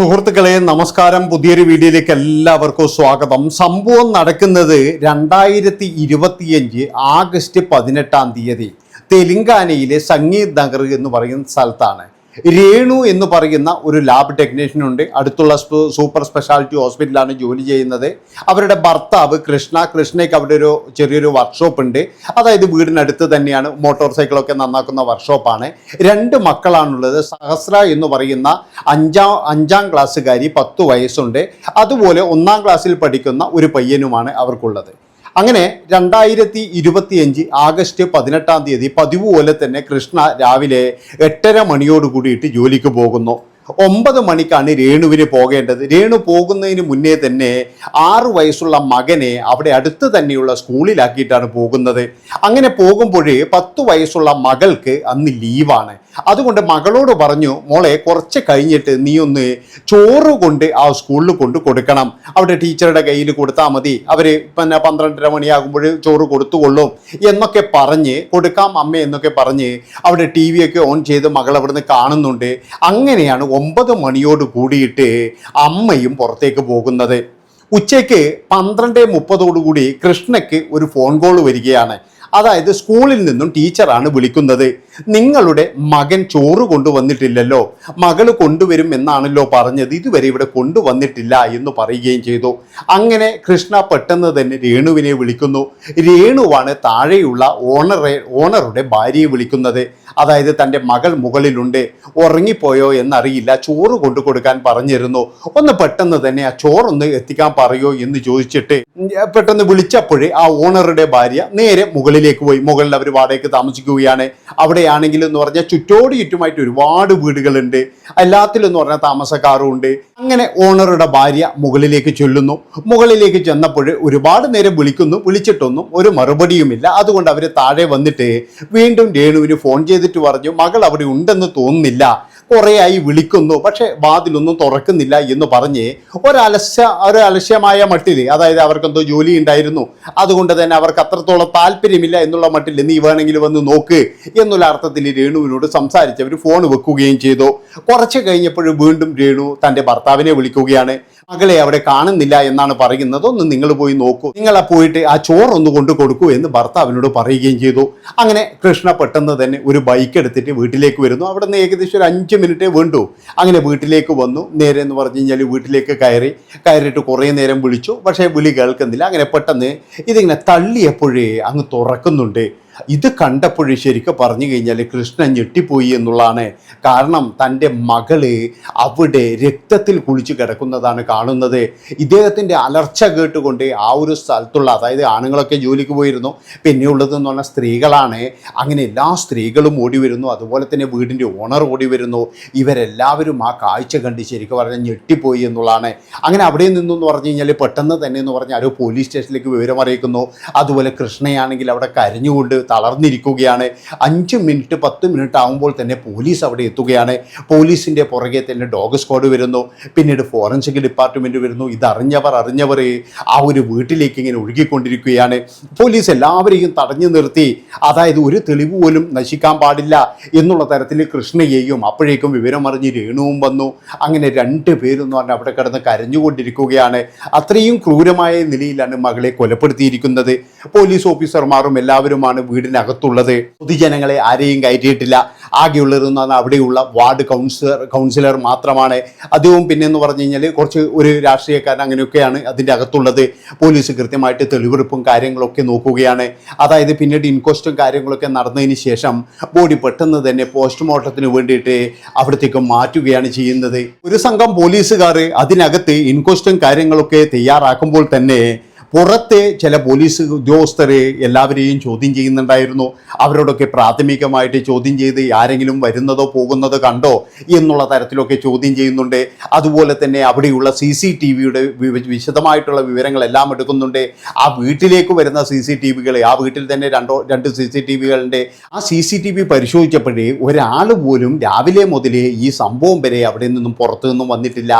സുഹൃത്തുക്കളെ നമസ്കാരം. പുതിയൊരു വീഡിയോയിലേക്ക് എല്ലാവർക്കും സ്വാഗതം. സംഭവം നടക്കുന്നത് രണ്ടായിരത്തി ഇരുപത്തിയഞ്ച് ആഗസ്റ്റ് പതിനെട്ടാം തീയതി തെലങ്കാനയിലെ സംഗീത് നഗർ എന്ന് പറയുന്ന സ്ഥലത്താണ്. രേണു എന്ന് പറയുന്ന ഒരു ലാബ് ടെക്നീഷ്യൻ ഉണ്ട്. അടുത്തുള്ള സൂപ്പർ സ്പെഷ്യാലിറ്റി ഹോസ്പിറ്റലാണ് ജോലി ചെയ്യുന്നത്. അവരുടെ ഭർത്താവ് കൃഷ്ണ. കൃഷ്ണയ്ക്ക് അവിടെ ഒരു ചെറിയൊരു വർക്ക്ഷോപ്പ് ഉണ്ട്. അതായത് വീടിനടുത്ത് തന്നെയാണ് മോട്ടോർ സൈക്കിളൊക്കെ നന്നാക്കുന്ന വർക്ക്ഷോപ്പാണ് രണ്ട് മക്കളാണുള്ളത്. സഹസ്ര എന്ന് പറയുന്ന അഞ്ചാം അഞ്ചാം ക്ലാസ്സുകാരി പത്ത് വയസ്സുണ്ട്. അതുപോലെ ഒന്നാം ക്ലാസ്സിൽ പഠിക്കുന്ന ഒരു പയ്യനുമാണ് അവർക്കുള്ളത്. അങ്ങനെ രണ്ടായിരത്തി ഇരുപത്തിയഞ്ച് ആഗസ്റ്റ് പതിനെട്ടാം തീയതി പതിവ് പോലെ തന്നെ കൃഷ്ണ രാവിലെ എട്ടര മണിയോട് കൂടിയിട്ട് ജോലിക്ക് പോകുന്നു. ഒമ്പത് മണിക്കാണ് രേണുവിന് പോകേണ്ടത്. രേണു പോകുന്നതിന് മുന്നേ തന്നെ ആറ് വയസ്സുള്ള മകനെ അവിടെ അടുത്ത് തന്നെയുള്ള സ്കൂളിലാക്കിയിട്ടാണ് പോകുന്നത്. അങ്ങനെ പോകുമ്പോഴേ പത്ത് വയസ്സുള്ള മകൾക്ക് അന്ന് ലീവാണ്. അതുകൊണ്ട് മകളോട് പറഞ്ഞു മോളെ കുറച്ച് കഴിഞ്ഞിട്ട് നീ ഒന്ന് ചോറ് കൊണ്ട് ആ സ്കൂളിൽ കൊണ്ട് കൊടുക്കണം. അവിടെ ടീച്ചറുടെ കയ്യിൽ കൊടുത്താൽ മതി. അവർ പിന്നെ പന്ത്രണ്ടര മണിയാകുമ്പോൾ ചോറ് കൊടുത്തുകൊള്ളും എന്നൊക്കെ പറഞ്ഞ് കൊടുക്കാം അമ്മ എന്നൊക്കെ പറഞ്ഞ് അവിടെ ടി വി ഒക്കെ ഓൺ ചെയ്ത് മകൾ അവിടുന്ന് കാണുന്നുണ്ട്. അങ്ങനെയാണ് ഒമ്പത് മണിയോട് കൂടിയിട്ട് അമ്മയും പുറത്തേക്ക് പോകുന്നത്. ഉച്ചയ്ക്ക് പന്ത്രണ്ട് മുപ്പതോടുകൂടി കൃഷ്ണയ്ക്ക് ഒരു ഫോൺ കോൾ വരികയാണ്. അതായത് സ്കൂളിൽ നിന്നും ടീച്ചറാണ് വിളിക്കുന്നത്. നിങ്ങളുടെ മകൻ ചോറ് കൊണ്ടുവന്നിട്ടില്ലല്ലോ. മകൾ കൊണ്ടുവരും എന്നാണല്ലോ പറഞ്ഞത്. ഇതുവരെ ഇവിടെ കൊണ്ടുവന്നിട്ടില്ല എന്ന് പറയുകയും ചെയ്തു. അങ്ങനെ കൃഷ്ണ പെട്ടെന്ന് തന്നെ രേണുവിനെ വിളിക്കുന്നു. രേണുവാണ് താഴെയുള്ള ഓണറെ ഓണറുടെ ഭാര്യയെ വിളിക്കുന്നത്. അതായത് തന്റെ മകൾ മുകളിലുണ്ട്. ഉറങ്ങിപ്പോയോ എന്നറിയില്ല. ചോറ് കൊണ്ടു കൊടുക്കാൻ പറഞ്ഞിരുന്നു. ഒന്ന് പെട്ടെന്ന് തന്നെ ആ ചോറൊന്ന് എത്തിക്കാൻ പറയോ എന്ന് ചോദിച്ചിട്ട് പെട്ടെന്ന് വിളിച്ചപ്പോഴേ ആ ഓണറുടെ ഭാര്യ നേരെ മുകളിലേക്ക് പോയി. മുകളിൽ അവർ വാടകയ്ക്ക് താമസിക്കുകയാണ്. അവിടെയാണെങ്കിൽ എന്ന് പറഞ്ഞാൽ ചുറ്റോട് ചുറ്റുമായിട്ട് ഒരുപാട് വീടുകളുണ്ട്. എല്ലാത്തിലും എന്ന് പറഞ്ഞാൽ താമസക്കാരും ഉണ്ട് അങ്ങനെ ഓണറുടെ ഭാര്യ മുകളിലേക്ക് ചൊല്ലുന്നു. മുകളിലേക്ക് ചെന്നപ്പോൾ ഒരുപാട് നേരം വിളിക്കുന്നു. വിളിച്ചിട്ടൊന്നും ഒരു മറുപടിയുമില്ല. അതുകൊണ്ട് അവർ താഴെ വന്നിട്ട് വീണ്ടും രേണുവിന് ഫോൺ ചെയ്തിട്ട് പറഞ്ഞു മകൾ അവിടെ ഉണ്ടെന്ന് തോന്നുന്നില്ല. കുറേയായി വിളിക്കുന്നു. പക്ഷേ വാതിലൊന്നും തുറക്കുന്നില്ല എന്ന് പറഞ്ഞ് ഒരലസ്യ ഒരു അലസ്യമായ മട്ടിൽ അതായത് അവർക്കെന്തോ ജോലി ഉണ്ടായിരുന്നു. അതുകൊണ്ട് തന്നെ അവർക്ക് അത്രത്തോളം താല്പര്യമില്ല എന്നുള്ള മട്ടിൽ നീ വേണമെങ്കിൽ വന്ന് നോക്ക് എന്നുള്ള അർത്ഥത്തിൽ രേണുവിനോട് സംസാരിച്ച് അവർ ഫോൺ വെക്കുകയും ചെയ്തു. കുറച്ച് കഴിഞ്ഞപ്പോൾ വീണ്ടും രേണു തന്റെ ഭർത്താവിനെ വിളിക്കുകയാണ്. മകളെ അവിടെ കാണുന്നില്ല എന്നാണ് പറയുന്നത്. ഒന്ന് നിങ്ങൾ പോയി നോക്കൂ. നിങ്ങൾ പോയിട്ട് ആ ചോറൊന്ന് കൊണ്ടു കൊടുക്കൂ എന്ന് ഭർത്താവിനോട് പറയുകയും ചെയ്തു. അങ്ങനെ കൃഷ്ണ പെട്ടെന്ന് തന്നെ ഒരു ബൈക്ക് എടുത്തിട്ട് വീട്ടിലേക്ക് വരുന്നു. അവിടെ നിന്ന് ഏകദേശം ഒരു അഞ്ച് മിനിറ്റേ വേണ്ടു. അങ്ങനെ വീട്ടിലേക്ക് വന്നു. നേരെ എന്ന് പറഞ്ഞു കഴിഞ്ഞാൽ വീട്ടിലേക്ക് കയറി. കയറിയിട്ട് കുറേ നേരം വിളിച്ചു. പക്ഷേ വിളി കേൾക്കുന്നില്ല. അങ്ങനെ പെട്ടെന്ന് ഇതിങ്ങനെ തള്ളിയപ്പോഴേ അങ്ങ് തുറക്കുന്നുണ്ട്. ഇത് കണ്ടപ്പോൾ ശരിക്കും പറഞ്ഞു കഴിഞ്ഞാൽ കൃഷ്ണൻ ഞെട്ടിപ്പോയി എന്നുള്ളതാണ് കാരണം തന്റെ മകൾ അവിടെ രക്തത്തിൽ കുളിച്ച് കിടക്കുന്നതാണ് കാണുന്നത്. ഇദ്ദേഹത്തിന്റെ അലർച്ച കേട്ടുകൊണ്ട് ആ ഒരു സ്ഥലത്തുള്ള അതായത് ആണുങ്ങളൊക്കെ ജോലിക്ക് പോയിരുന്നു. പിന്നെയുള്ളത് എന്ന് പറഞ്ഞാൽ സ്ത്രീകളാണ്. അങ്ങനെ എല്ലാ സ്ത്രീകളും ഓടി വരുന്നു. അതുപോലെ തന്നെ വീടിന്റെ ഓണർ ഓടി വരുന്നു. ഇവരെല്ലാവരും ആ കാഴ്ച കണ്ട് ശരിക്കും പറഞ്ഞാൽ ഞെട്ടിപ്പോയി എന്നുള്ളതാണ്. അങ്ങനെ അവിടെ നിന്നെന്ന് പറഞ്ഞു കഴിഞ്ഞാൽ പെട്ടെന്ന് തന്നെ എന്ന് പറഞ്ഞാൽ ആരോ പോലീസ് സ്റ്റേഷനിലേക്ക് വിവരം അറിയിക്കുന്നു. അതുപോലെ കൃഷ്ണയാണെങ്കിൽ അവിടെ കരഞ്ഞുകൊണ്ട് തളർന്നിരിക്കുകയാണ്. അഞ്ച് മിനിറ്റ് പത്ത് മിനിറ്റ് ആകുമ്പോൾ തന്നെ പോലീസ് അവിടെ എത്തുകയാണ്. പോലീസിന്റെ പുറകെ തന്നെ ഡോഗ് സ്ക്വാഡ് വരുന്നു. പിന്നീട് ഫോറൻസിക് ഡിപ്പാർട്ട്മെന്റ് വരുന്നു. ഇതറിഞ്ഞവർ അറിഞ്ഞവർ ആ ഒരു വീട്ടിലേക്ക് ഇങ്ങനെ ഒഴുകിക്കൊണ്ടിരിക്കുകയാണ്. പോലീസ് എല്ലാവരെയും തടഞ്ഞു നിർത്തി. അതായത് ഒരു തെളിവ് പോലും നശിക്കാൻ പാടില്ല എന്നുള്ള തരത്തിൽ കൃഷ്ണയെയും അപ്പോഴേക്കും വിവരം അറിഞ്ഞ് രേണുവും വന്നു. അങ്ങനെ രണ്ട് പേരെന്ന് പറഞ്ഞാൽ അവിടെ കിടന്ന് കരഞ്ഞുകൊണ്ടിരിക്കുകയാണ്. അത്രയും ക്രൂരമായ നിലയിലാണ് മകളെ കൊലപ്പെടുത്തിയിരിക്കുന്നത്. പോലീസ് ഓഫീസർമാരും എല്ലാവരുമാണ് വീടിനകത്തുള്ളത്. പൊതുജനങ്ങളെ ആരെയും കയറ്റിയിട്ടില്ല. ആകെയുള്ളതെന്നാണ് അവിടെയുള്ള വാർഡ് കൗൺസിലർ കൗൺസിലർ മാത്രമാണ്. അതും പിന്നെ എന്ന് പറഞ്ഞു കഴിഞ്ഞാൽ കുറച്ച് ഒരു രാഷ്ട്രീയക്കാരൻ അങ്ങനെയൊക്കെയാണ് അതിന്റെ അകത്തുള്ളത്. പോലീസ് കൃത്യമായിട്ട് തെളിവെടുപ്പും കാര്യങ്ങളൊക്കെ നോക്കുകയാണ്. അതായത് പിന്നീട് ഇൻക്വസ്റ്റും കാര്യങ്ങളൊക്കെ നടന്നതിന് ശേഷം ബോഡി പെട്ടെന്ന് തന്നെ പോസ്റ്റ്മോർട്ടത്തിന് വേണ്ടിയിട്ട് അവിടത്തേക്ക് മാറ്റുകയാണ് ചെയ്യുന്നത്. ഒരു സംഘം പോലീസുകാർ അതിനകത്ത് ഇൻക്വസ്റ്റും കാര്യങ്ങളൊക്കെ തയ്യാറാക്കുമ്പോൾ തന്നെ പുറത്തെ ചില പോലീസ് ഉദ്യോഗസ്ഥരെ എല്ലാവരെയും ചോദ്യം ചെയ്യുന്നുണ്ടായിരുന്നു. അവരോടൊക്കെ പ്രാഥമികമായിട്ട് ചോദ്യം ചെയ്ത് ആരെങ്കിലും വരുന്നതോ പോകുന്നതോ കണ്ടോ എന്നുള്ള തരത്തിലൊക്കെ ചോദ്യം ചെയ്യുന്നുണ്ട്. അതുപോലെ തന്നെ അവിടെയുള്ള സി സി ടി വിയുടെ വിശദമായിട്ടുള്ള വിവരങ്ങളെല്ലാം എടുക്കുന്നുണ്ട്. ആ വീട്ടിലേക്ക് വരുന്ന സി സി ടി വികളെ ആ വീട്ടിൽ തന്നെ രണ്ടോ രണ്ട് സി സി ടി വികളുടെ ആ സി സി ടി വി പരിശോധിച്ചപ്പോഴേ ഒരാൾ പോലും രാവിലെ മുതലേ ഈ സംഭവം വരെ അവിടെ നിന്നും പുറത്തു നിന്നും വന്നിട്ടില്ല.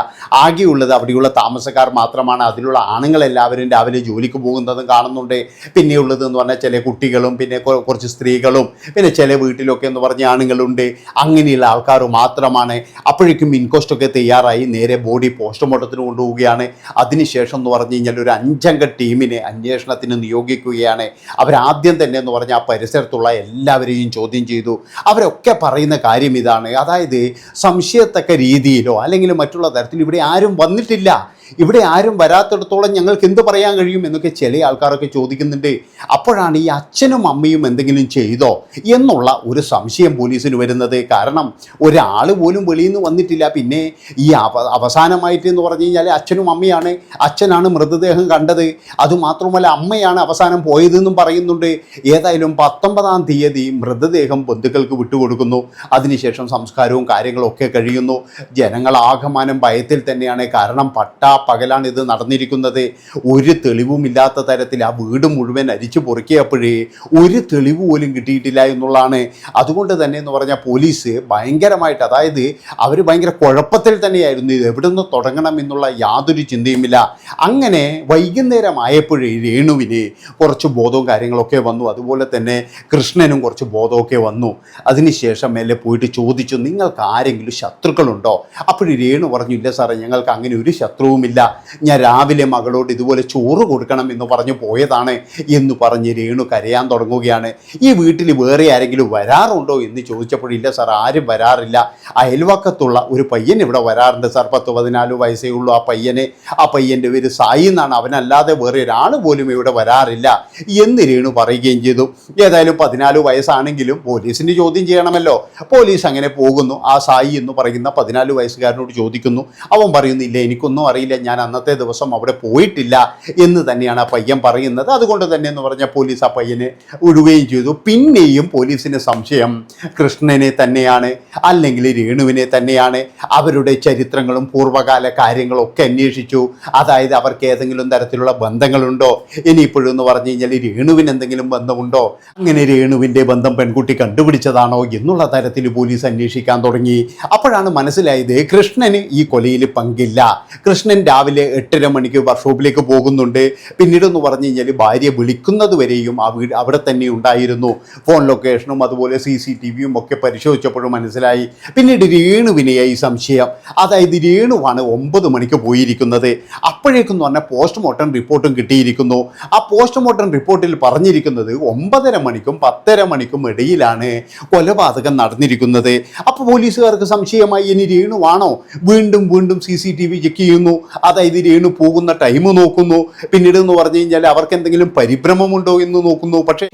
ആകെയുള്ളത് അവിടെയുള്ള താമസക്കാർ മാത്രമാണ്. അതിലുള്ള ആണുങ്ങളെല്ലാവരും രാവിലെ ജോലിക്ക് പോകുന്നതും കാണുന്നുണ്ട്. പിന്നെ ഉള്ളത് എന്ന് പറഞ്ഞാൽ ചില കുട്ടികളും പിന്നെ കുറച്ച് സ്ത്രീകളും പിന്നെ ചില വീട്ടിലൊക്കെ എന്ന് പറഞ്ഞ ആണുങ്ങളുണ്ട്. അങ്ങനെയുള്ള ആൾക്കാർ മാത്രമാണ്. അപ്പോഴേക്കും ഇൻകോസ്റ്റ് ഒക്കെ തയ്യാറായി. നേരെ ബോഡി പോസ്റ്റ്മോർട്ടത്തിന് കൊണ്ടുപോവുകയാണ്. അതിനുശേഷം എന്ന് പറഞ്ഞു കഴിഞ്ഞാൽ ഒരു അഞ്ചംഗ ടീമിനെ അന്വേഷണത്തിന് നിയോഗിക്കുകയാണ്. അവരാദ്യം തന്നെ എന്ന് പറഞ്ഞാൽ ആ പരിസരത്തുള്ള എല്ലാവരെയും ചോദ്യം ചെയ്തു. അവരൊക്കെ പറയുന്ന കാര്യം ഇതാണ്. അതായത് സംശയത്തക്ക രീതിയിലോ അല്ലെങ്കിൽ മറ്റുള്ള തരത്തിൽ ഇവിടെ ആരും വന്നിട്ടില്ല. ഇവിടെ ആരും വരാത്തിടത്തോളം ഞങ്ങൾക്ക് എന്ത് പറയാൻ കഴിയും എന്നൊക്കെ ചില ആൾക്കാരൊക്കെ ചോദിക്കുന്നുണ്ട്. അപ്പോഴാണ് ഈ അച്ഛനും അമ്മയും എന്തെങ്കിലും ചെയ്തോ എന്നുള്ള ഒരു സംശയം പോലീസിന് വരുന്നത്. കാരണം ഒരാൾ പോലും വെളിയിൽ നിന്ന് വന്നിട്ടില്ല. പിന്നെ ഈ അവ അവസാനമായിട്ട് എന്ന് പറഞ്ഞു കഴിഞ്ഞാൽ അച്ഛനും അമ്മയാണ്. അച്ഛനാണ് മൃതദേഹം കണ്ടത്. അതുമാത്രമല്ല അമ്മയാണ് അവസാനം പോയതെന്നും പറയുന്നുണ്ട്. ഏതായാലും പത്തൊമ്പതാം തീയതി മൃതദേഹം ബന്ധുക്കൾക്ക് വിട്ടുകൊടുക്കുന്നു. അതിനുശേഷം സംസ്കാരവും കാര്യങ്ങളൊക്കെ കഴിയുന്നു. ജനങ്ങൾ ആകമാനം ഭയത്തിൽ തന്നെയാണ്. കാരണം പട്ടാ പകലാണ് ഇത് നടന്നിരിക്കുന്നത്. ഒരു തെളിവുമില്ലാത്ത തരത്തിൽ ആ വീട് മുഴുവൻ അരിച്ചു പൊറുക്കിയപ്പോഴേ ഒരു തെളിവ് പോലും കിട്ടിയിട്ടില്ല എന്നുള്ളതാണ്. അതുകൊണ്ട് തന്നെ എന്ന് പറഞ്ഞാൽ പോലീസ് ഭയങ്കരമായിട്ട് അതായത് അവർ ഭയങ്കര കുഴപ്പത്തിൽ തന്നെയായിരുന്നു. ഇത് എവിടെ നിന്ന് തുടങ്ങണം എന്നുള്ള യാതൊരു ചിന്തയുമില്ല. അങ്ങനെ വൈകുന്നേരം ആയപ്പോഴേ രേണുവിന് കുറച്ച് ബോധവും കാര്യങ്ങളൊക്കെ വന്നു. അതുപോലെ തന്നെ കൃഷ്ണനും കുറച്ച് ബോധമൊക്കെ വന്നു. അതിനുശേഷം മേലെ പോയിട്ട് ചോദിച്ചു നിങ്ങൾക്ക് ആരെങ്കിലും ശത്രുക്കളുണ്ടോ? അപ്പോഴും രേണു പറഞ്ഞു ഇല്ല സാറേ ഞങ്ങൾക്ക് അങ്ങനെ ഒരു ശത്രുവുമില്ല. ഞാൻ രാവിലെ മകളോട് ഇതുപോലെ ചോറ് കൊടുക്കണം എന്ന് പറഞ്ഞു പോയതാണ് എന്ന് പറഞ്ഞ് രേണു കരയാൻ തുടങ്ങുകയാണ്. ഈ വീട്ടിൽ വേറെ ആരെങ്കിലും വരാറുണ്ടോ എന്ന് ചോദിച്ചപ്പോഴില്ല സാർ ആരും വരാറില്ല. അയൽവക്കത്തുള്ള ഒരു പയ്യൻ ഇവിടെ വരാറുണ്ട് സാർ പത്ത് പതിനാല് വയസ്സേ ഉള്ളൂ ആ പയ്യനെ. ആ പയ്യന്റെ പേര് സായി എന്നാണ്. അവനല്ലാതെ വേറെ ഒരാൾ പോലും ഇവിടെ വരാറില്ല എന്ന് രേണു പറയുകയും ചെയ്തു. ഏതായാലും പതിനാല് വയസ്സാണെങ്കിലും പോലീസിന് ചോദ്യം ചെയ്യണമല്ലോ. പോലീസ് അങ്ങനെ പോകുന്നു. ആ സായി എന്ന് പറയുന്ന പതിനാല് വയസ്സുകാരനോട് ചോദിക്കുന്നു. അവൻ പറയുന്നില്ല എനിക്കൊന്നും അറിയില്ല. ഞാൻ അന്നത്തെ ദിവസം അവിടെ പോയിട്ടില്ല എന്ന് തന്നെയാണ് ആ പയ്യൻ പറയുന്നത്. അതുകൊണ്ട് തന്നെ എന്ന് പറഞ്ഞ പോലീസ് ആ പയ്യനെ വിടുകയും ചെയ്തു. പിന്നെയും പോലീസിന് സംശയം കൃഷ്ണനെ തന്നെയാണ് അല്ലെങ്കിൽ രേണുവിനെ തന്നെയാണ് അവരുടെ ചരിത്രങ്ങളും പൂർവകാല കാര്യങ്ങളും ഒക്കെ അന്വേഷിച്ചു. അതായത് അവർക്ക് ഏതെങ്കിലും തരത്തിലുള്ള ബന്ധങ്ങളുണ്ടോ? ഇനിയിപ്പോഴും എന്ന് പറഞ്ഞു കഴിഞ്ഞാൽ രേണുവിന് എന്തെങ്കിലും ബന്ധമുണ്ടോ? അങ്ങനെ രേണുവിന്റെ ബന്ധം പെൺകുട്ടി കണ്ടുപിടിച്ചതാണോ എന്നുള്ള തരത്തിൽ പോലീസ് അന്വേഷിക്കാൻ തുടങ്ങി. അപ്പോഴാണ് മനസ്സിലായത് കൃഷ്ണന് ഈ കൊലയിൽ പങ്കില്ല. കൃഷ്ണൻ രാവിലെ എട്ടര മണിക്ക് വർക്ക്ഷോപ്പിലേക്ക് പോകുന്നുണ്ട്. പിന്നീട് എന്ന് പറഞ്ഞു കഴിഞ്ഞാൽ ഭാര്യ വിളിക്കുന്നത് വരെയും ആ വീട് അവിടെ തന്നെ ഉണ്ടായിരുന്നു. ഫോൺ ലൊക്കേഷനും അതുപോലെ സി സി ടി വിയും ഒക്കെ പരിശോധിച്ചപ്പോഴും മനസ്സിലായി. പിന്നീട് രേണുവിനെയായി സംശയം. അതായത് രേണുവാണ് ഒമ്പത് മണിക്ക് പോയിരിക്കുന്നത്. അപ്പോഴേക്കെന്ന് പറഞ്ഞാൽ പോസ്റ്റ്മോർട്ടം റിപ്പോർട്ടും കിട്ടിയിരിക്കുന്നു. ആ പോസ്റ്റ്മോർട്ടം റിപ്പോർട്ടിൽ പറഞ്ഞിരിക്കുന്നത് ഒമ്പതര മണിക്കും പത്തര മണിക്കും ഇടയിലാണ് കൊലപാതകം നടന്നിരിക്കുന്നത്. അപ്പോൾ പോലീസുകാർക്ക് സംശയമായി ഇനി രേണുവാണോ? വീണ്ടും വീണ്ടും C C T V check ചെയ്യുന്നു. അതായത് രേണു പോകുന്ന ടൈം നോക്കുന്നു. പിന്നീട് എന്ന് പറഞ്ഞു കഴിഞ്ഞാൽ അവർക്ക് എന്തെങ്കിലും പരിഭ്രമമുണ്ടോ എന്ന് നോക്കുന്നു. പക്ഷേ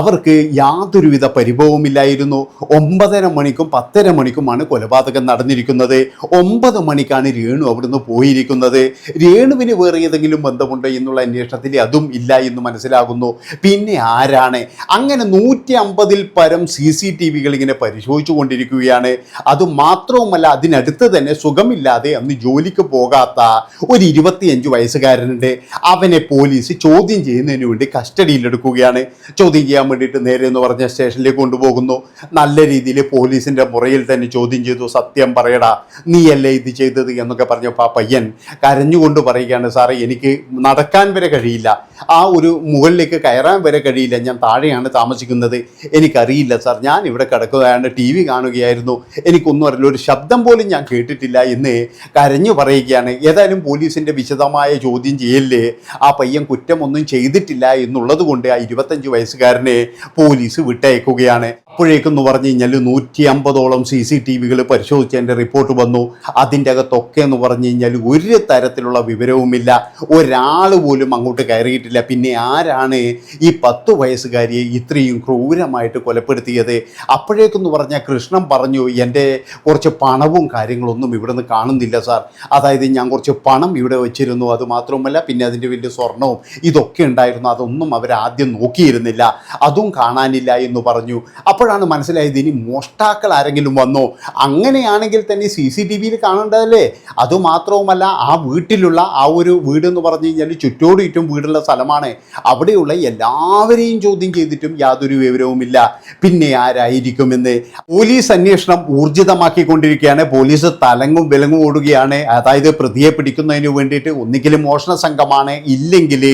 അവർക്ക് യാതൊരുവിധ പരിഭവമില്ലായിരുന്നു ഒമ്പതര മണിക്കും പത്തര മണിക്കുമാണ് കൊലപാതകം നടന്നിരിക്കുന്നത്. ഒമ്പത് മണിക്കാണ് രേണു അവിടുന്ന് പോയിരിക്കുന്നത്. രേണുവിന് വേറെ ഏതെങ്കിലും ബന്ധമുണ്ടോ എന്നുള്ള അന്വേഷണത്തിൽ അതും ഇല്ല എന്ന് മനസ്സിലാകുന്നു. പിന്നെ ആരാണ്? അങ്ങനെ നൂറ്റി അമ്പതിൽ പരം സി സി ടി വികൾ ഇങ്ങനെ പരിശോധിച്ചു കൊണ്ടിരിക്കുകയാണ്. അത് മാത്രവുമല്ല അതിനടുത്ത് തന്നെ സുഖമില്ലാതെ അന്ന് ജോലിക്ക് പോകാത്ത ഒരു ഇരുപത്തിയഞ്ച് വയസ്സുകാരനുണ്ട്. അവനെ പോലീസ് ചോദ്യം ചെയ്യുന്നതിന് വേണ്ടി കസ്റ്റഡിയിലെടുക്കുകയാണ്. ചോദ്യം ചെയ്യാൻ വേണ്ടിയിട്ട് നേരെ എന്ന് പറഞ്ഞ സ്റ്റേഷനിലേക്ക് കൊണ്ടുപോകുന്നു. നല്ല രീതിയിൽ പോലീസിന്റെ മുറിയിൽ തന്നെ ചോദ്യം ചെയ്തു. സത്യം പറയടാ നീയല്ലേ ഇത് ചെയ്തത് എന്നൊക്കെ പറഞ്ഞപ്പോൾ ആ പയ്യൻ കരഞ്ഞുകൊണ്ട് പറയുകയാണ് സാറേ എനിക്ക് നടക്കാൻ വരെ കഴിയില്ല. ആ ഒരു മുകളിലേക്ക് കയറാൻ വരെ കഴിയില്ല. ഞാൻ താഴെയാണ് താമസിക്കുന്നത്. എനിക്കറിയില്ല സാർ. ഞാൻ ഇവിടെ കിടക്കുകയാണ്. ടി വി കാണുകയായിരുന്നു. എനിക്കൊന്നും അറിയില്ല. ഒരു ശബ്ദം പോലും ഞാൻ കേട്ടിട്ടില്ല എന്ന് കരഞ്ഞു പറയുകയാണ്. ഏതായാലും പോലീസിന്റെ വിശദമായ ചോദ്യം ചെയ്യല്ലേ? ആ പയ്യൻ കുറ്റമൊന്നും ചെയ്തിട്ടില്ല എന്നുള്ളത് കൊണ്ട് ആ ഇരുപത്തഞ്ച് വയസ്സുകാരനെ പോലീസ് വിട്ടയക്കുകയാണ്. അപ്പോഴേക്കെന്ന് പറഞ്ഞു കഴിഞ്ഞാൽ നൂറ്റി അമ്പതോളം സി സി ടി വികൾ പരിശോധിച്ചതിന്റെ റിപ്പോർട്ട് വന്നു. അതിന്റെ അകത്തൊക്കെ എന്ന് പറഞ്ഞു കഴിഞ്ഞാൽ ഒരു തരത്തിലുള്ള വിവരവുമില്ല. ഒരാൾ പോലും അങ്ങോട്ട് കയറിയിട്ടില്ല. പിന്നെ ആരാണ് ഈ പത്ത് വയസ്സുകാരിയെ ഇത്രയും ക്രൂരമായിട്ട് കൊലപ്പെടുത്തിയത്? അപ്പോഴേക്കെന്ന് പറഞ്ഞാൽ കൃഷ്ണൻ പറഞ്ഞു എന്റെ കുറച്ച് പണവും കാര്യങ്ങളൊന്നും ഇവിടെ നിന്ന് കാണുന്നില്ല സാർ. അതായത് ഞാൻ കുറച്ച് പണം ഇവിടെ വെച്ചിരുന്നു. അത് മാത്രവുമല്ല പിന്നെ അതിന്റെ വലിയ സ്വർണവും ഇതൊക്കെ ഉണ്ടായിരുന്നു. അതൊന്നും അവർ ആദ്യം നോക്കിയിരുന്നില്ല. അതും കാണാനില്ല എന്ന് പറഞ്ഞു. അപ്പോൾ അപ്പോഴാണ് മനസ്സിലായത് ഇനി മോഷ്ടാക്കൾ ആരെങ്കിലും വന്നോ? അങ്ങനെയാണെങ്കിൽ തന്നെ സി സി ടി വിയിൽ കാണേണ്ടതല്ലേ? അതുമാത്രവുമല്ല ആ വീട്ടിലുള്ള ആ ഒരു വീട് എന്ന് പറഞ്ഞു കഴിഞ്ഞാൽ ചുറ്റോട് ചുറ്റും വീടുള്ള സ്ഥലമാണ്. അവിടെയുള്ള എല്ലാവരെയും ചോദ്യം ചെയ്തിട്ടും യാതൊരു വിവരവുമില്ല. പിന്നെ ആരായിരിക്കുമെന്ന്? പോലീസ് അന്വേഷണം ഊർജിതമാക്കിക്കൊണ്ടിരിക്കുകയാണ്. പോലീസ് തലങ്ങും വിലങ്ങും ഓടുകയാണ്. അതായത് പ്രതിയെ പിടിക്കുന്നതിന് വേണ്ടിയിട്ട് ഒന്നിക്കലും മോഷണ സംഘമാണ് ഇല്ലെങ്കിൽ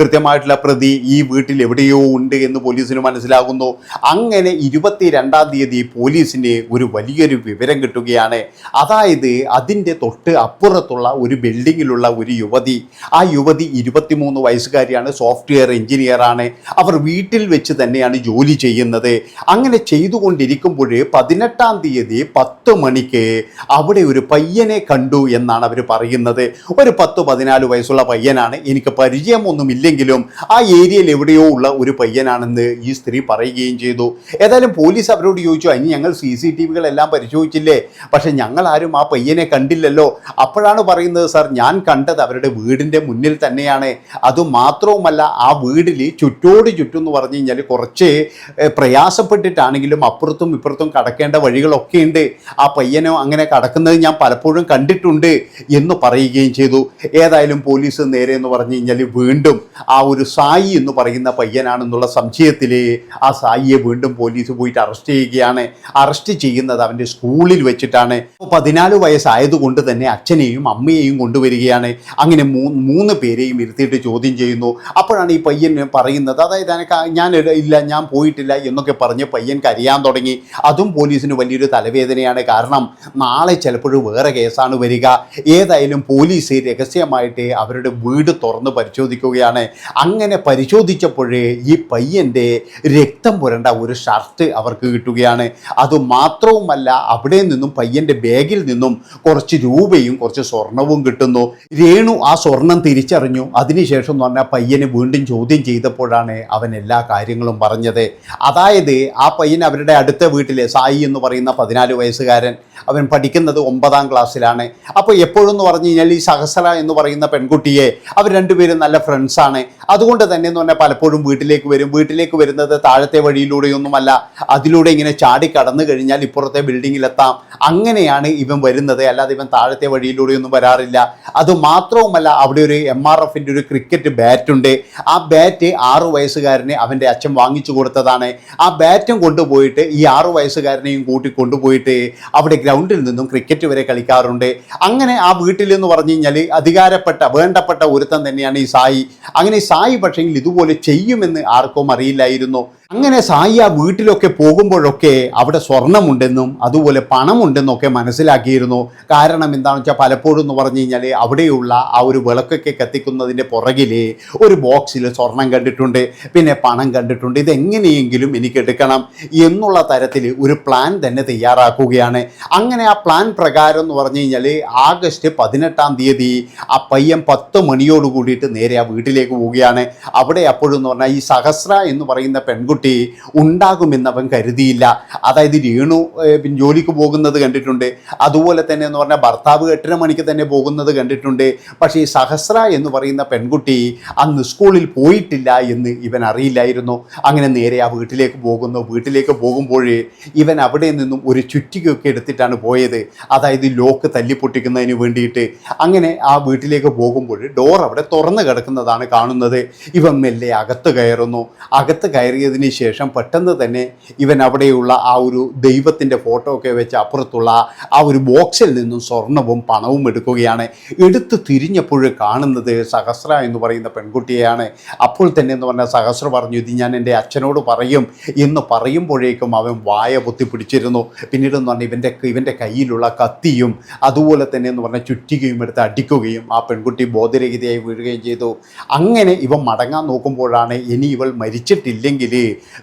കൃത്യമായിട്ടുള്ള പ്രതി ഈ വീട്ടിൽ എവിടെയോ ഉണ്ട് എന്ന് പോലീസിന് മനസ്സിലാകുന്നു. അങ്ങനെ ഇരുപത്തി രണ്ടാം തീയതി പോലീസിന് ഒരു വലിയൊരു വിവരം കിട്ടുകയാണ്. അതായത് അതിന്റെ തൊട്ട് അപ്പുറത്തുള്ള ഒരു ബിൽഡിങ്ങിലുള്ള ഒരു യുവതി. ആ യുവതി ഇരുപത്തിമൂന്ന് വയസ്സുകാരിയാണ് സോഫ്റ്റ്വെയർ എഞ്ചിനീയറാണ്. അവർ വീട്ടിൽ വെച്ച് തന്നെയാണ് ജോലി ചെയ്യുന്നത്. അങ്ങനെ ചെയ്തുകൊണ്ടിരിക്കുമ്പോൾ പതിനെട്ടാം തീയതി പത്ത് മണിക്ക് അവിടെ ഒരു പയ്യനെ കണ്ടു എന്നാണ് അവർ പറയുന്നത്. ഒരു പത്ത് പതിനാല് വയസ്സുള്ള പയ്യനാണ്. എനിക്ക് പരിചയമൊന്നുമില്ലെങ്കിലും ആ ഏരിയയിൽ എവിടെയോ ഉള്ള ഒരു പയ്യനാണെന്ന് ഈ സ്ത്രീ പറയുകയും ചെയ്തു. ഏതായാലും പോലീസ് അവരോട് ചോദിച്ചു അതിന് ഞങ്ങൾ സി സി ടി വികളെല്ലാം പരിശോധിച്ചില്ലേ? പക്ഷെ ഞങ്ങൾ ആരും ആ പയ്യനെ കണ്ടില്ലല്ലോ. അപ്പോഴാണ് പറയുന്നത് സാർ ഞാൻ കണ്ടത് അവരുടെ വീടിന്റെ മുന്നിൽ തന്നെയാണ്. അതുമാത്രവുമല്ല ആ വീടിൽ ചുറ്റോട് ചുറ്റും എന്ന് പറഞ്ഞു കഴിഞ്ഞാൽ കുറച്ച് പ്രയാസപ്പെട്ടിട്ടാണെങ്കിലും അപ്പുറത്തും ഇപ്പുറത്തും കടക്കേണ്ട വഴികളൊക്കെ ഉണ്ട്. ആ പയ്യനോ അങ്ങനെ കടക്കുന്നത് ഞാൻ പലപ്പോഴും കണ്ടിട്ടുണ്ട് എന്ന് പറയുകയും ചെയ്തു. ഏതായാലും പോലീസ് നേരെ എന്ന് പറഞ്ഞു കഴിഞ്ഞാൽ വീണ്ടും ആ ഒരു സായി എന്ന് പറയുന്ന പയ്യനാണെന്നുള്ള സംശയത്തിൽ ആ സായിയെ വീണ്ടും പോലീസ് പോയിട്ട് അറസ്റ്റ് ചെയ്യുകയാണ്. അറസ്റ്റ് ചെയ്യുന്നത് അവന്റെ സ്കൂളിൽ വെച്ചിട്ടാണ്. പതിനാല് വയസ്സായതുകൊണ്ട് തന്നെ അച്ഛനെയും അമ്മയെയും കൊണ്ടുവരികയാണ്. അങ്ങനെ മൂന്ന് പേരെയും ഇരുത്തിയിട്ട് ചോദ്യം ചെയ്യുന്നു. അപ്പോഴാണ് ഈ പയ്യൻ പറയുന്നത് അതായത് ഞാൻ ഇല്ല ഞാൻ പോയിട്ടില്ല എന്നൊക്കെ പറഞ്ഞ് പയ്യൻ കരയാൻ തുടങ്ങി. അതും പോലീസിന് വലിയൊരു തലവേദനയാണ് കാരണം നാളെ ചിലപ്പോൾ വേറെ കേസാണ് വരിക. ഏതായാലും പോലീസ് രഹസ്യമായിട്ട് അവരുടെ വീട് തുറന്ന് പരിശോധിക്കുകയാണ്. അങ്ങനെ പരിശോധിച്ചപ്പോഴേ ഈ പയ്യന്റെ രക്തം പുരണ്ട ഒരു ഷർട്ട് അവർക്ക് കിട്ടുകയാണ്. അതുമാത്രവുമല്ല അവിടെ നിന്നും പയ്യന്റെ ബാഗിൽ നിന്നും കുറച്ച് രൂപയും കുറച്ച് സ്വർണവും കിട്ടുന്നു. രേണു ആ സ്വർണം തിരിച്ചറിഞ്ഞു. അതിനുശേഷം എന്ന് പറഞ്ഞാൽ പയ്യനെ വീണ്ടും ചോദ്യം ചെയ്തപ്പോഴാണ് അവൻ എല്ലാ കാര്യങ്ങളും പറഞ്ഞത്. അതായത് ആ പയ്യൻ അവരുടെ അടുത്ത വീട്ടിലെ സായി എന്ന് പറയുന്ന പതിനാല് വയസ്സുകാരൻ അവൻ പഠിക്കുന്നത് ഒമ്പതാം ക്ലാസ്സിലാണ്. അപ്പോൾ എപ്പോഴും എന്ന് പറഞ്ഞു കഴിഞ്ഞാൽ ഈ സഹസ്ര എന്ന് പറയുന്ന പെൺകുട്ടിയെ അവർ രണ്ടുപേരും നല്ല ഫ്രണ്ട്സാണ് അതുകൊണ്ട് തന്നെ എന്ന് പറഞ്ഞാൽ പലപ്പോഴും വീട്ടിലേക്ക് വരും. വീട്ടിലേക്ക് വരുന്നത് താഴത്തെ വഴിയിലൂടെയൊന്നുമല്ല. അതിലൂടെ ഇങ്ങനെ ചാടി കടന്നു കഴിഞ്ഞാൽ ഇപ്പുറത്തെ ബിൽഡിങ്ങിലെത്താം. അങ്ങനെയാണ് ഇവൻ വരുന്നത്. അല്ലാതെ ഇവൻ താഴത്തെ വഴിയിലൂടെയൊന്നും വരാറില്ല. അത് മാത്രവുമല്ല അവിടെ ഒരു എം ആർ എഫിന്റെ ഒരു ക്രിക്കറ്റ് ബാറ്റ് ഉണ്ട്. ആ ബാറ്റ് ആറു വയസ്സുകാരനെ അവന്റെ അച്ഛൻ വാങ്ങിച്ചു കൊടുത്തതാണ്. ആ ബാറ്റും കൊണ്ടുപോയിട്ട് ഈ ആറു വയസ്സുകാരനെയും കൂട്ടി കൊണ്ടുപോയിട്ട് അവിടെ ഗ്രൗണ്ടിൽ നിന്നും ക്രിക്കറ്റ് വരെ കളിക്കാറുണ്ട്. അങ്ങനെ ആ വീട്ടിൽ എന്ന് പറഞ്ഞു കഴിഞ്ഞാൽ അധികാരപ്പെട്ട വേണ്ടപ്പെട്ട ഒരുത്തൻ തന്നെയാണ് ഈ സായി. അങ്ങനെ ഈ സായി പക്ഷേങ്കിൽ ഇതുപോലെ ചെയ്യുമെന്ന് ആർക്കും അറിയില്ലായിരുന്നു. അങ്ങനെ സായി ആ വീട്ടിലൊക്കെ പോകുമ്പോഴൊക്കെ അവിടെ സ്വർണമുണ്ടെന്നും അതുപോലെ പണമുണ്ടെന്നൊക്കെ മനസ്സിലാക്കിയിരുന്നു. കാരണം എന്താണെന്ന് വെച്ചാൽ പലപ്പോഴും എന്ന് പറഞ്ഞു കഴിഞ്ഞാൽ അവിടെയുള്ള ആ ഒരു വിളക്കൊക്കെ കത്തിക്കുന്നതിന്റെ പുറകിൽ ഒരു ബോക്സിൽ സ്വർണം കണ്ടിട്ടുണ്ട് പിന്നെ പണം കണ്ടിട്ടുണ്ട്. ഇതെങ്ങനെയെങ്കിലും എനിക്ക് എടുക്കണം എന്നുള്ള തരത്തിൽ ഒരു പ്ലാൻ തന്നെ തയ്യാറാക്കുകയാണ്. അങ്ങനെ ആ പ്ലാൻ പ്രകാരം എന്ന് പറഞ്ഞു കഴിഞ്ഞാൽ ആഗസ്റ്റ് പതിനെട്ടാം തീയതി ആ പയ്യൻ പത്ത് മണിയോട് കൂടിയിട്ട് നേരെ ആ വീട്ടിലേക്ക് പോവുകയാണ്. അവിടെ അപ്പോഴും എന്ന് പറഞ്ഞാൽ ഈ സഹസ്ര എന്ന് പറയുന്ന പെൺകുട്ടി ഉണ്ടാകുമെന്ന് അവൻ കരുതിയില്ല. അതായത് രേണു പിന്നെ ജോലിക്ക് പോകുന്നത് കണ്ടിട്ടുണ്ട്. അതുപോലെ തന്നെ എന്ന് പറഞ്ഞാൽ ഭർത്താവ് എട്ടര മണിക്ക് തന്നെ പോകുന്നത് കണ്ടിട്ടുണ്ട്. പക്ഷേ ഈ സഹസ്ര എന്ന് പറയുന്ന പെൺകുട്ടി അന്ന് സ്കൂളിൽ പോയിട്ടില്ല എന്ന് ഇവൻ അറിയില്ലായിരുന്നു. അങ്ങനെ നേരെ ആ വീട്ടിലേക്ക് പോകുന്നു. വീട്ടിലേക്ക് പോകുമ്പോൾ ഇവൻ അവിടെ നിന്നും ഒരു ചുറ്റികയൊക്കെ എടുത്തിട്ടാണ് പോയത്. അതായത് ലോക്ക് തല്ലിപ്പൊട്ടിക്കുന്നതിന് വേണ്ടിയിട്ട്. അങ്ങനെ ആ വീട്ടിലേക്ക് പോകുമ്പോൾ ഡോർ അവിടെ തുറന്നു കിടക്കുന്നതാണ് കാണുന്നത്. ഇവൻ മെല്ലെ അകത്ത് കയറുന്നു. അകത്ത് കയറിയതിന് ശേഷം പെട്ടെന്ന് തന്നെ ഇവൻ അവിടെയുള്ള ആ ഒരു ദൈവത്തിന്റെ ഫോട്ടോ ഒക്കെ വെച്ച് അപ്പുറത്തുള്ള ആ ഒരു ബോക്സിൽ നിന്നും സ്വർണവും പണവും എടുക്കുകയാണ്. എടുത്ത് തിരിഞ്ഞപ്പോൾ കാണുന്നത് സഹസ്ര എന്ന് പറയുന്ന പെൺകുട്ടിയെയാണ്. അപ്പോൾ തന്നെ എന്ന് പറഞ്ഞാൽ സഹസ്ര പറഞ്ഞു ഇത് ഞാൻ എന്റെ അച്ഛനോട് പറയും എന്ന് പറയുമ്പോഴേക്കും അവൻ വായ പൊത്തി പിടിച്ചിരുന്നു. പിന്നീട് എന്ന് പറഞ്ഞാൽ ഇവന്റെ ഇവന്റെ കയ്യിലുള്ള കത്തിയും അതുപോലെ തന്നെ എന്ന് പറഞ്ഞാൽ ചുറ്റികയും എടുത്ത് അടിക്കുകയും ആ പെൺകുട്ടി ബോധരഹിതയായി വീഴുകയും ചെയ്തു. അങ്ങനെ ഇവൻ മടങ്ങാൻ നോക്കുമ്പോഴാണ് ഇനി ഇവൾ മരിച്ചിട്ടില്ലെങ്കിൽ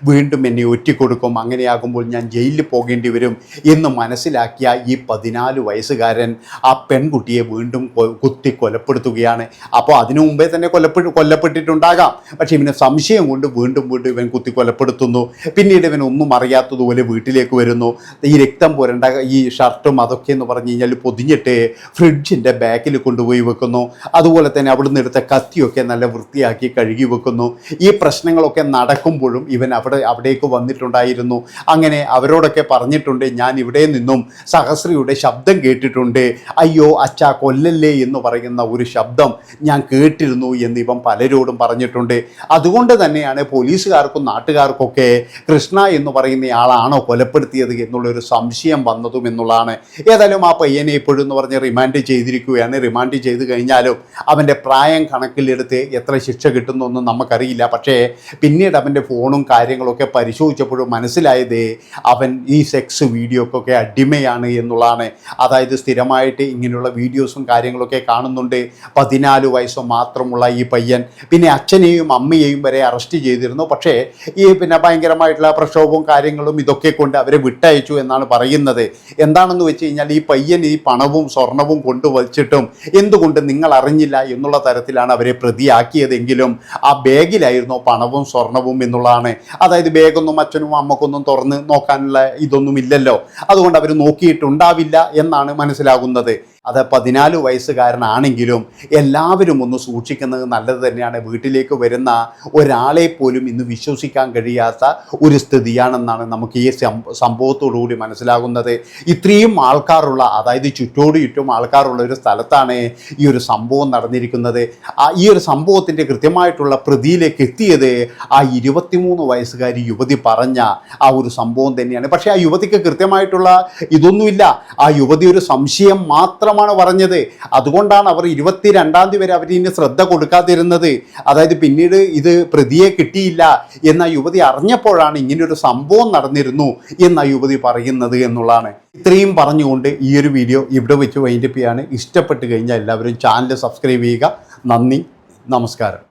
വീണ്ടും എന്നെ ഒറ്റിക്കൊടുക്കും. അങ്ങനെയാകുമ്പോൾ ഞാൻ ജയിലിൽ പോകേണ്ടി വരും എന്ന് മനസ്സിലാക്കിയ ഈ പതിനാല് വയസ്സുകാരൻ ആ പെൺകുട്ടിയെ വീണ്ടും കുത്തി കൊലപ്പെടുത്തുകയാണ്. അപ്പോൾ അതിനു മുമ്പേ തന്നെ കൊലപ്പെട്ട് കൊല്ലപ്പെട്ടിട്ടുണ്ടാകാം. പക്ഷേ ഇവന് സംശയം കൊണ്ട് വീണ്ടും വീണ്ടും ഇവൻ കുത്തി കൊലപ്പെടുത്തുന്നു. പിന്നീട് ഇവൻ ഒന്നും അറിയാത്തതുപോലെ വീട്ടിലേക്ക് വരുന്നു. ഈ രക്തം പുരണ്ട ഈ ഷർട്ടും അതൊക്കെ എന്ന് പറഞ്ഞു കഴിഞ്ഞാൽ പൊതിഞ്ഞിട്ട് ഫ്രിഡ്ജിന്റെ ബാക്കിൽ കൊണ്ടുപോയി വെക്കുന്നു. അതുപോലെ തന്നെ അവിടുന്ന് എടുത്ത കത്തിയൊക്കെ നല്ല വൃത്തിയാക്കി കഴുകി വെക്കുന്നു. ഈ പ്രശ്നങ്ങളൊക്കെ നടക്കുമ്പോഴും ഇവൻ അവിടെ അവിടേക്ക് വന്നിട്ടുണ്ടായിരുന്നു. അങ്ങനെ അവരോടൊക്കെ പറഞ്ഞിട്ടുണ്ട് ഞാൻ ഇവിടെ നിന്നും സഹസ്രിയുടെ ശബ്ദം കേട്ടിട്ടുണ്ട്. അയ്യോ അച്ഛ കൊല്ലല്ലേ എന്ന് പറയുന്ന ഒരു ശബ്ദം ഞാൻ കേട്ടിരുന്നു എന്ന് ഇവൻ പലരോടും പറഞ്ഞിട്ടുണ്ട്. അതുകൊണ്ട് തന്നെയാണ് പോലീസുകാർക്കും നാട്ടുകാർക്കൊക്കെ കൃഷ്ണ എന്ന് പറയുന്ന ആളാണോ കൊലപ്പെടുത്തിയത് എന്നുള്ളൊരു സംശയം വന്നതും എന്നുള്ളതാണ്. ഏതായാലും ആ പയ്യനെ ഇപ്പോഴും എന്ന് പറഞ്ഞ് റിമാൻഡ് ചെയ്തിരിക്കുകയാണ്. റിമാൻഡ് ചെയ്ത് കഴിഞ്ഞാലും അവന്റെ പ്രായം കണക്കിലെടുത്ത് എത്ര ശിക്ഷ കിട്ടുന്നൊന്നും നമുക്കറിയില്ല. പക്ഷേ പിന്നീട് അവന്റെ ഫോണും കാര്യങ്ങളൊക്കെ പരിശോധിച്ചപ്പോഴും മനസ്സിലായത് അവൻ ഈ സെക്സ് വീഡിയോക്കൊക്കെ അടിമയാണ് എന്നുള്ളതാണ്. അതായത് സ്ഥിരമായിട്ട് ഇങ്ങനെയുള്ള വീഡിയോസും കാര്യങ്ങളൊക്കെ കാണുന്നുണ്ട്. പതിനാല് വയസ്സ് മാത്രമുള്ള ഈ പയ്യൻ. പിന്നെ അച്ഛനെയും അമ്മയെയും വരെ അറസ്റ്റ് ചെയ്തിരുന്നു. പക്ഷേ ഈ പിന്നെ ഭയങ്കരമായിട്ടുള്ള പ്രക്ഷോഭവും കാര്യങ്ങളും ഇതൊക്കെ കൊണ്ട് അവരെ വിട്ടയച്ചു എന്നാണ് പറയുന്നത്. എന്താണെന്ന് വെച്ച് കഴിഞ്ഞാൽ ഈ പയ്യൻ ഈ പണവും സ്വർണവും കൊണ്ടുവച്ചിട്ടും എന്തുകൊണ്ട് നിങ്ങൾ അറിഞ്ഞില്ല എന്നുള്ള തരത്തിലാണ് അവരെ പ്രതിയാക്കിയതെങ്കിലും ആ ബാഗിലായിരുന്നു പണവും സ്വർണവും എന്നുള്ളതാണ് അതായത് ബേഗൊന്നും അച്ഛനും അമ്മക്കൊന്നും തുറന്ന് നോക്കാനുള്ള ഇതൊന്നും ഇല്ലല്ലോ അതുകൊണ്ട് അവർ നോക്കിയിട്ടുണ്ടാവില്ല എന്നാണ് മനസ്സിലാകുന്നത്. അത് പതിനാല് വയസ്സുകാരനാണെങ്കിലും എല്ലാവരും ഒന്ന് സൂക്ഷിക്കുന്നത് നല്ലത് തന്നെയാണ്. വീട്ടിലേക്ക് വരുന്ന ഒരാളെ പോലും ഇന്ന് വിശ്വസിക്കാൻ കഴിയാത്ത ഒരു സ്ഥിതിയാണെന്നാണ് നമുക്ക് ഈ സംഭവത്തോടു സംഭവത്തോടുകൂടി മനസ്സിലാകുന്നത്. ഇത്രയും ആൾക്കാരുള്ള അതായത് ചുറ്റോട് ചുറ്റും ആൾക്കാരുള്ള ഒരു സ്ഥലത്താണ് ഈ ഒരു സംഭവം നടന്നിരിക്കുന്നത്. ആ ഈ ഒരു സംഭവത്തിന്റെ കൃത്യമായിട്ടുള്ള പ്രതിയിലേക്ക് എത്തിയത് ആ ഇരുപത്തിമൂന്ന് വയസ്സുകാരി യുവതി പറഞ്ഞ ആ ഒരു സംഭവം തന്നെയാണ്. പക്ഷേ ആ യുവതിക്ക് കൃത്യമായിട്ടുള്ള ഇതൊന്നുമില്ല. ആ യുവതി ഒരു സംശയം മാത്രമാണ് പറഞ്ഞത്. അതുകൊണ്ടാണ് അവർ ഇരുപത്തിരണ്ടാം തീയതി വരെ അവർ ഇനി ശ്രദ്ധ കൊടുക്കാതിരുന്നത്. അതായത് പിന്നീട് ഇത് പ്രതിയെ കിട്ടിയില്ല എന്ന യുവതി അറിഞ്ഞപ്പോഴാണ് ഒരു സംഭവം നടന്നിരുന്നു എന്ന യുവതി പറയുന്നത് എന്നുള്ളതാണ്. ഇത്രയും പറഞ്ഞുകൊണ്ട് ഈ ഒരു വീഡിയോ ഇവിടെ വെച്ച് വൈൻഡപ്പ് ചെയ്യാണ്. ഇഷ്ടപ്പെട്ട് കഴിഞ്ഞാൽ എല്ലാവരും ചാനൽ സബ്സ്ക്രൈബ് ചെയ്യുക. നന്ദി. നമസ്കാരം.